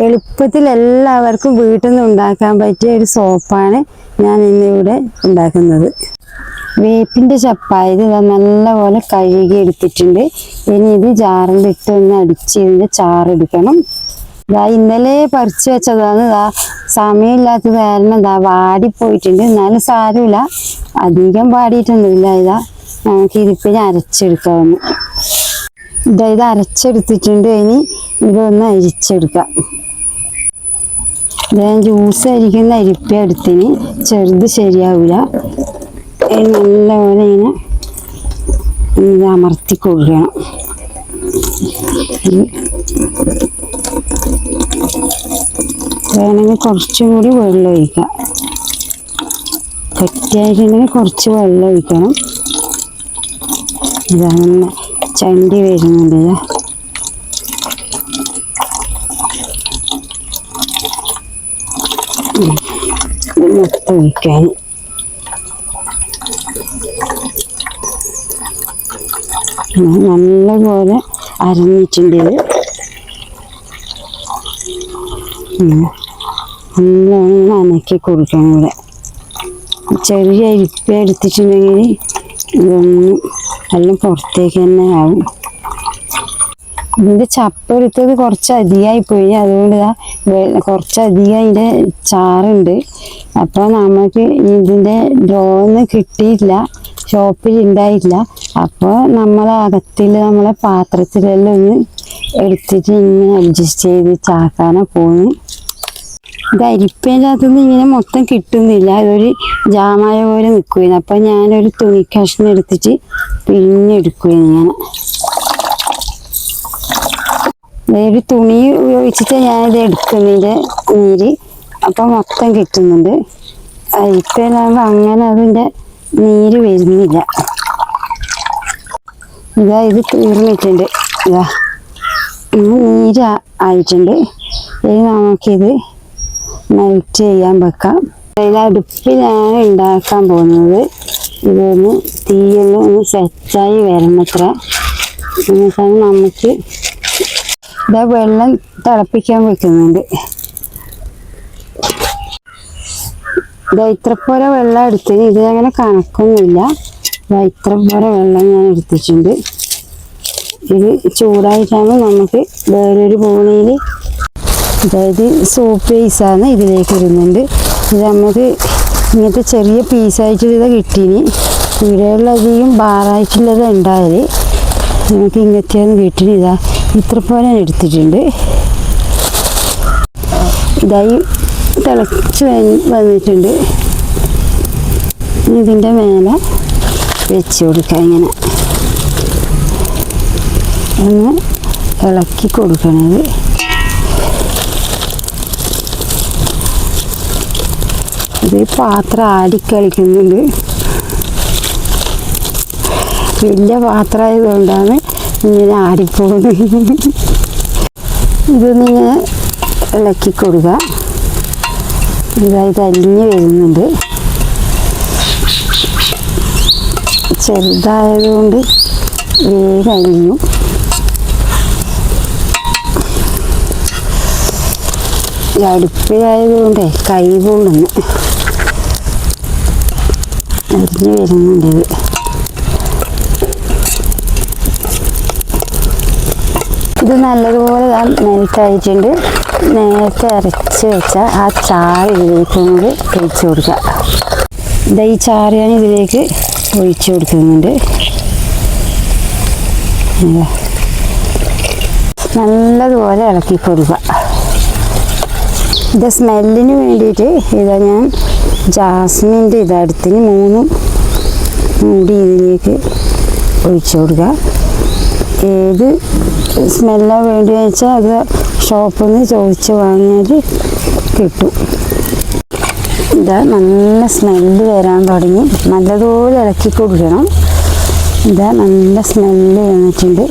എളുപ്പത്തിൽ എല്ലാവർക്കും വീട്ടിൽ നിന്ന് ഉണ്ടാക്കാൻ പറ്റിയ ഒരു സോപ്പാണ് ഞാൻ ഇന്നിവിടെ ഉണ്ടാക്കുന്നത്. വേപ്പിന്റെ ചപ്പായത് നല്ലപോലെ കഴുകി എടുത്തിട്ടുണ്ട്. ഇനി ഇത് ജാറിലിട്ട് ഒന്ന് അടിച്ച് ഇതിന്റെ ചാറെടുക്കണം ഇതാ ഇന്നലെ പറിച്ചു വെച്ചതാണ്. ഇതാ സമയമില്ലാത്തത് കാരണം ഇതാ വാടിപ്പോയിട്ടുണ്ട്. എന്നാലും സാരമില്ല. അധികം വാടിയിട്ടൊന്നുമില്ല. ഇതാ നമുക്ക് ഇതിപ്പോൾ അരച്ചെടുക്കാവുന്നു. ഇതാ ഇത് അരച്ചെടുത്തിട്ടുണ്ട്. ഇനി ഇതൊന്ന് അരിച്ചെടുക്കാം. ഞാൻ ജ്യൂസ് അരിക്കുന്ന അരിപ്പ എടുത്തിന്. ചെറുത് ശരിയാവില്ല നല്ലപോലെ ഇങ്ങനെ അമർത്തി കൊടുക്കണം. വേണമെങ്കിൽ കുറച്ചും കൂടി വെള്ളം ഒഴിക്കാം. പറ്റിയായിട്ടുണ്ടെങ്കിൽ കുറച്ച് വെള്ളം ഒഴിക്കണം. ഇതാണ് ചണ്ടി വരുന്നുണ്ട് മൊത്തം ഒഴിക്കാൻ നല്ലപോലെ അരഞ്ഞിട്ടുണ്ട് ഇത്. നല്ലോണം അനക്കി കൊടുക്കണം ഇവിടെ. ചെറിയ ഇരിപ്പ എടുത്തിട്ടുണ്ടെങ്കിൽ ഇതൊന്നും എല്ലാം പുറത്തേക്ക് തന്നെ ആവും. ഇതിന്റെ ചപ്പ് എടുത്തത് കുറച്ച് അധികമായി പോയി. അതുകൊണ്ട് കുറച്ച് അധികം അതിന്റെ ചാറുണ്ട്. അപ്പൊ നമുക്ക് ഇതിന്റെ ഡ്രോന്ന് കിട്ടിയില്ല ഷോപ്പിൽ ഉണ്ടായില്ല അപ്പോൾ നമ്മൾ അകത്തിൽ നമ്മളെ പാത്രത്തിലെല്ലാം ഒന്ന് എടുത്തിട്ട് ഇങ്ങനെ അഡ്ജസ്റ്റ് ചെയ്ത് ചാക്കാനെ പോന്ന് ഇത് അരിപ്പേന്റെ അകത്തുനിന്ന് ഇങ്ങനെ മൊത്തം കിട്ടുന്നില്ല. അതൊരു ജാമായ പോലെ നിൽക്കുകയാണ് അപ്പം ഞാനൊരു തുണി കഷ്ണം എടുത്തിട്ട് പിഴിഞ്ഞെടുക്കുകയാണ് ഇങ്ങനെ. ഒരു തുണി ഉപയോഗിച്ചിട്ട് ഞാനിത് എടുക്കുന്നതിന്റെ നീര്. അപ്പം മൊത്തം കിട്ടുന്നുണ്ട്. അരിപ്പയിലാകുമ്പോൾ അങ്ങനെ അതിന്റെ നീര് വരുന്നില്ല. ഇതാ ഇത് തീർന്നിട്ടുണ്ട്. ഇതാ ഇത് നീര് ആയിട്ടുണ്ട്. ഇനി നമുക്കിത് മെൽറ്റ് ചെയ്യാൻ വെക്കാം. അതിൽ അടുപ്പിലാണ് ഉണ്ടാക്കാൻ പോകുന്നത്. ഇതൊന്ന് തീയൊന്ന് ഒന്ന് സെറ്റായി വരണത്ര. എന്നുവെച്ചാൽ നമുക്ക് ഇതാ വെള്ളം തിളപ്പിക്കാൻ വെക്കുന്നുണ്ട് ഇതാ ഇത്ര പോലെ വെള്ളം എടുത്തത് ഇത് അങ്ങനെ കണക്കൊന്നുമില്ല. ഇതാ ഇത്ര പോലെ വെള്ളം ഞാൻ എടുത്തിട്ടുണ്ട്. ഇത് ചൂടായിട്ടാണ് നമുക്ക് വേറൊരു പൂണിയിൽ അതായത് സോപ്പ് പീസാണ് ഇതിലേക്ക് ഇടുന്നുണ്ട്. ഇത് നമുക്ക് ഇങ്ങനത്തെ ചെറിയ പീസായിട്ട് ഇത് കിട്ടീനി. ഇവിടെയുള്ളധികം ബാറായിട്ടുള്ളത് ഉണ്ടായത് നമുക്ക് ഇങ്ങനത്തെയാണ് കിട്ടിന്. ഇതാ ഇത്ര പോലെ എടുത്തിട്ടുണ്ട്. ഇതായി തിളച്ച് വന്ന് വന്നിട്ടുണ്ട് ഇതിന്റെ മേലെ വെച്ച് കൊടുക്കാം ഇങ്ങനെ. ഒന്ന് ഇളക്കി കൊടുക്കണത്. ഇത് പാത്രം ആടിക്കളിക്കുന്നുണ്ട് വലിയ പാത്രമായതുകൊണ്ടാണ് ഇങ്ങനെ ആടിപ്പോകുന്നത്. ഇതൊന്നിങ്ങനെ ഇളക്കി കൊടുക്കുക ഇതായി അലിഞ്ഞ് വരുന്നുണ്ട്. ചെറുതായതുകൊണ്ട് വേഗം അലിഞ്ഞു ഈ അടുപ്പിലായതുകൊണ്ടേ കൈ കൊള്ളുന്നു അരിഞ്ഞ് വരുന്നുണ്ട് ഇത്. ഇത് നല്ലതുപോലെ മെൽറ്റായിട്ടുണ്ട് നേരത്തെ അരച്ച് വെച്ച ആ ചാറ് ഇതിലേക്ക് കൊണ്ട് ഒഴിച്ചു കൊടുക്കുക. ഇതാ ഈ ചാറ് ഞാൻ ഇതിലേക്ക് ഒഴിച്ചു കൊടുക്കുന്നുണ്ട്. നല്ലതുപോലെ ഇളക്കി കൊടുക്കുക. ഇത് സ്മെല്ലിന് വേണ്ടിയിട്ട് ഇതാ ഞാൻ ജാസ്മിന്റെ ഇതടുത്തിന് മൂന്നും മൂടി ഇതിലേക്ക് ഒഴിച്ചു കൊടുക്കുക. ഏത് സ്മെല്ലാണ് വേണ്ടതെന്ന് വെച്ചാൽ അത് ഷോപ്പിൽ നിന്ന് ചോദിച്ച് വാങ്ങിയാൽ കിട്ടും. ഇതാ നല്ല സ്മെല്ല് വരാൻ തുടങ്ങി. നല്ലതുപോലെ ഇളക്കി കൊടുക്കണം. ഇതാ നല്ല സ്മെല്ല് വന്നിട്ടുണ്ട്.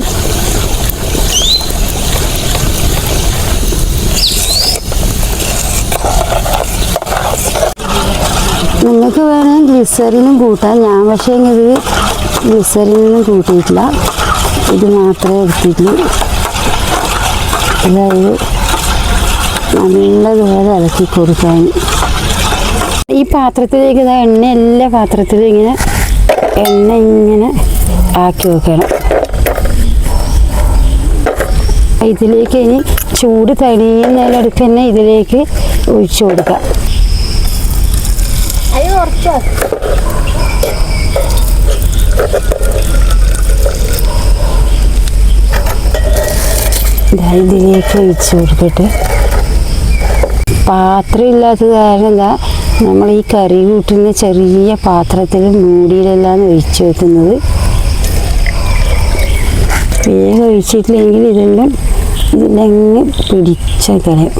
നിങ്ങൾക്ക് വേണമെങ്കിൽ ഗ്ലിസറിനും കൂട്ടാം. ഞാൻ പക്ഷേ ഇത് ഗ്ലിസറിനൊന്നും കൂട്ടിയിട്ടില്ല. ഇത് മാത്രമേ എടുത്തിട്ടുള്ളൂ. അതായത് നല്ലതുപോലെ ഇളക്കി കൊടുക്കാൻ. ഈ പാത്രത്തിലേക്ക് ഇതാ എണ്ണ എല്ലാ പാത്രത്തിലും ഇങ്ങനെ എണ്ണ ഇങ്ങനെ ആക്കി വെക്കണം. ഇതിലേക്ക് ഇനി ചൂട് തണിയുന്നതിനടുക്ക് തന്നെ ഇതിലേക്ക് ഒഴിച്ചു കൊടുക്കാം കുറച്ചോ ദാ ഇതിലേക്ക് ഒഴിച്ചു കൊടുക്കട്ടെ. പാത്രം ഇല്ലാത്തത് കാരണം എന്താ നമ്മൾ ഈ കറി കൂട്ടുന്ന ചെറിയ പാത്രത്തിൽ മൂടിയിലെല്ലാം ഒഴിച്ച് വെക്കുന്നത്. വേഗം ഒഴിച്ചിട്ടില്ലെങ്കിൽ ഇതെല്ലാം ഇതിലങ്ങ് പിടിച്ച കളയും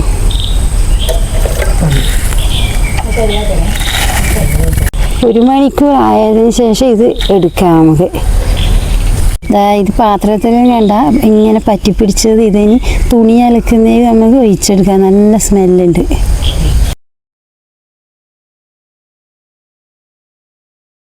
ഒരു മണിക്കൂർ ആയതിനു ശേഷം ഇത് എടുക്കാം നമുക്ക്. ഇത് പാത്രത്തിൽ വേണ്ട. ഇങ്ങനെ പറ്റിപ്പിടിച്ചത് ഇതിന്. തുണി അലക്കുന്നത് നമുക്ക് ഒഴിച്ചെടുക്കാം. നല്ല സ്മെല്ലുണ്ട്